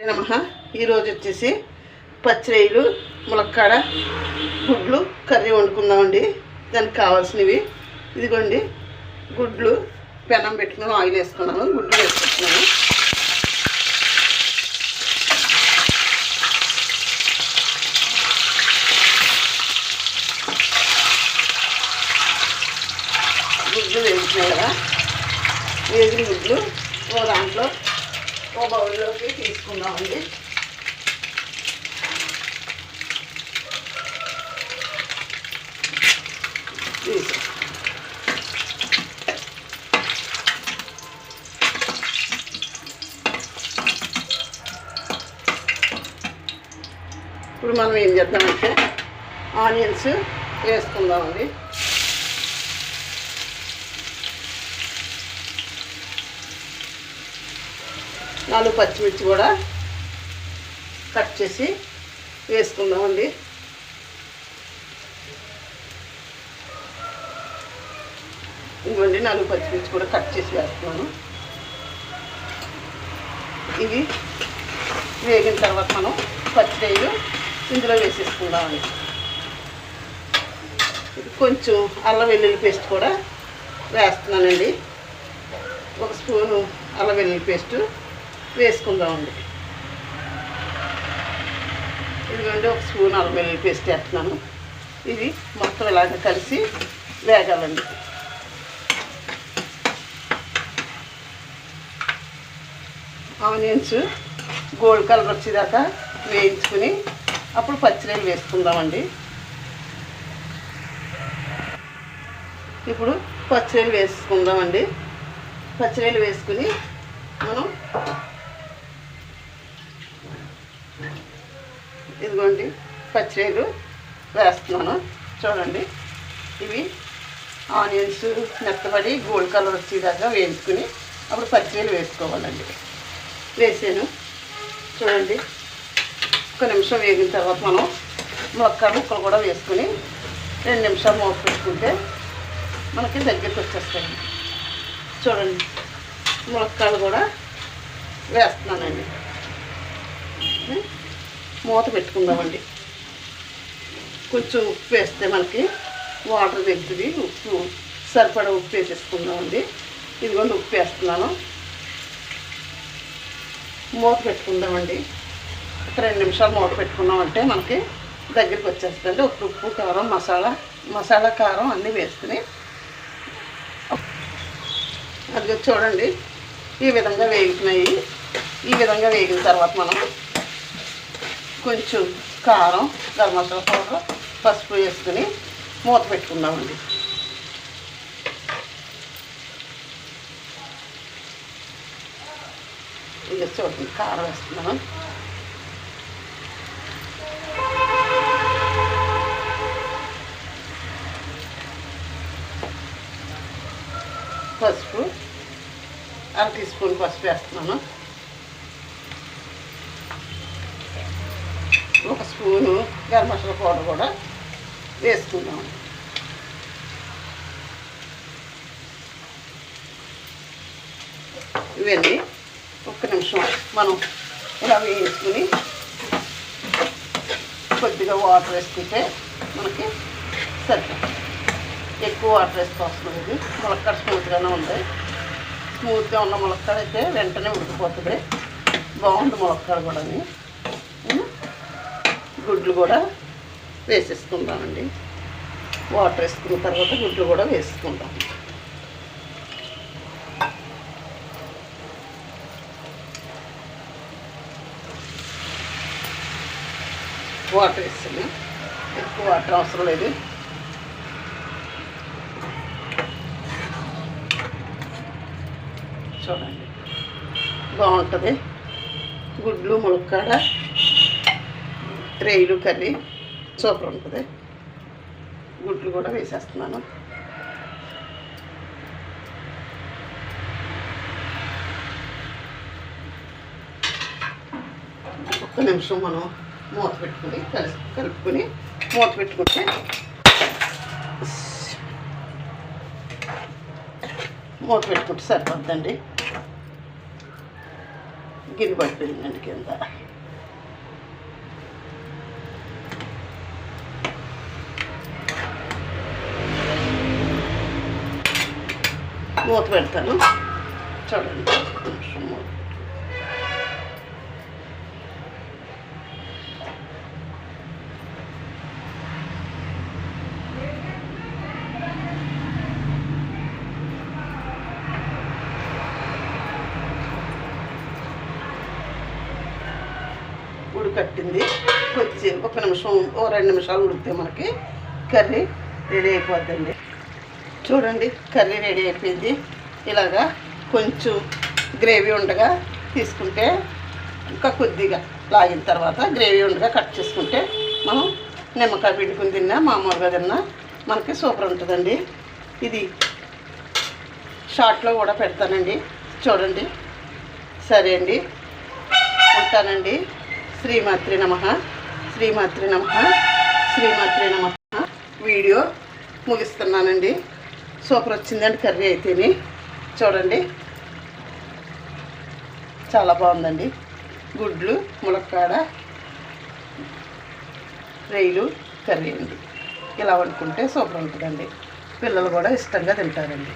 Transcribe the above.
నమ ఈరోజు వచ్చేసి పచ్చిరొయ్యలు ములక్కాడ గుడ్లు కర్రీ వండుకుందామండి. దానికి కావాల్సినవి. ఇదిగోండి గుడ్లు పెనం పెట్టుకుని ఆయిల్ వేసుకున్నాను గుడ్లు వేసుకుంటున్నాను. గుడ్లు వేగుతున్నాయి కదా. వేగిన గుడ్లు ఓ దాంట్లో ఓ బౌల్లోకి తీసుకుందామండి. ఇప్పుడు మనం ఏం చేద్దామంటే ఆనియన్స్ వేసుకుందామండి. నాలుగు పచ్చిమిర్చి కూడా కట్ చేసి వేసుకుందామండి. ఇవ్వండి నాలుగు పచ్చిమిర్చి కూడా కట్ చేసి వేస్తున్నాను. ఇవి వేగిన తర్వాత మనం పచ్చిరొయ్యలు ఇందులో వేసేసుకుందామండి. కొంచెం అల్లం వెల్లుల్లి పేస్ట్ కూడా వేస్తున్నానండి. ఒక స్పూను అల్లం వెల్లుల్లి పేస్టు వేసుకుందామండి ఇదిగోండి ఒక స్పూన్ అల్లం వెల్లుల్లి పేస్ట్ వేస్తున్నాను. ఇది మొత్తం ఇలాగ కలిసి వేగాలండి. ఆనియన్స్ గోల్డ్ కలర్ వచ్చేదాకా వేయించుకుని అప్పుడు పచ్చిరొయ్యలు వేసుకుందామండి. ఇప్పుడు పచ్చిరొయ్యలు వేసుకుందామండి. పచ్చిరొయ్యలు వేసుకుని మనం ఇదిగోండి పచ్చిరొయ్యలు వేస్తున్నాను. చూడండి ఇవి ఆనియన్స్ మెత్తబడి గోల్డ్ కలర్ వచ్చేదాకా వేయించుకుని అప్పుడు పచ్చిరొయ్యలు వేసుకోవాలండి. వేసాను. చూడండి ఒక నిమిషం వేగిన తర్వాత మనం మొక్క ముక్కలు కూడా వేసుకుని రెండు నిమిషాలు మూత పెట్టుకుంటే మనకి దగ్గరికి వచ్చేస్తాయి. చూడండి ములక్కాయలు కూడా వేస్తున్నానండి. మూత పెట్టుకుందామండి. కొంచెం ఉప్పు వేస్తే మనకి వాటర్ తెగుతుంది ఉప్పు సరిపడా ఉప్పు వేసేసుకుందామండి. ఇదిగోండి ఉప్పు వేస్తున్నాను. మూత పెట్టుకుందామండి. ఒక రెండు నిమిషాలు మూత పెట్టుకున్నామంటే మనకి దగ్గరికి వచ్చేస్తుంది ఉప్పు ఉప్పు కారం మసాలా మసాలా కారం అన్నీ వేసుకుని అది చూడండి. ఈ విధంగా వేగుతున్నాయి. ఈ విధంగా వేగిన తర్వాత మనం కొంచెం కారం గరం మసాలా పౌడర్ పసుపు వేసుకుని మూత పెట్టుకుందామండి. ఇది చూడండి కారం వేస్తున్నాను పసుపు అర టీ స్పూన్ పసుపు వేస్తున్నాను. ఒక స్పూను గరం మసాలా పౌడర్ కూడా వేసుకుందాం. ఇవన్నీ ఒక్క నిమిషం మనం ఇలా వేసుకుని కొద్దిగా వాటర్ వేసుకుంటే మనకి సరిపోతుంది. ఎక్కువ వాటర్ వేసుకోవాల్సిన ఇది ములక్కడ స్మూత్గానే ఉంది. స్మూత్గా ఉన్న ములక్కడ అయితే వెంటనే ఉడికిపోతుంది. బాగుంది ములక్కడ కూడా గుడ్లు కూడా వేసేసుకుందామండి. వాటర్ వేసుకున్న తర్వాత గుడ్లు కూడా వేసుకుందాం. వాటర్ వేస్తుంది ఎక్కువ వాటర్ అవసరం లేదు. చూడండి. బాగుంటుంది. గుడ్లు ములక్కాడ రేయిలు కర్రీ సూపర్ ఉంటుంది. గుడ్లు కూడా వేసేస్తున్నాను. ఒక్క నిమిషం మనం మూత పెట్టుకుని కలిసి కలుపుకొని మూత పెట్టుకుంటే మూత పెట్టుకుంటే సరిపోద్దండి. గిన్నె పడిపోయిందండి కింద. మూత పెడతాను. చూడండి. ఒక్క కట్టింది. మూత. ఒక నిమిషం ఓ రెండు నిమిషాలు ఉడికితే మనకి కర్రీ రెడీ అయిపోద్దండి. చూడండి కర్రీ రెడీ అయిపోయింది. ఇలాగా కొంచెం గ్రేవీ ఉండగా తీసుకుంటే ఇంకా కొద్దిగా లాగిన తర్వాత గ్రేవీ ఉండగా కట్ చేసుకుంటే మనం నిమ్మకాయ పిండుకుని తిన్నా మామూలుగా తిన్నా మనకి సూపర్ ఉంటుందండి. ఇది షార్ట్లో కూడా పెడతానండి. చూడండి. సరే అండి. ఉంటానండి. శ్రీమాత్రి నమ. శ్రీమాత్రి నమ. శ్రీమాత్రి నమ. వీడియో ముగిస్తున్నానండి. సూపర్ వచ్చిందండి కర్రీ అయితేనే. చూడండి. చాలా బాగుందండి. గుడ్లు ములక్కాడ రైలు కర్రీ అండి. ఇలా వండుకుంటే సూపర్ ఉంటుందండి. పిల్లలు కూడా ఇష్టంగా తింటారండి.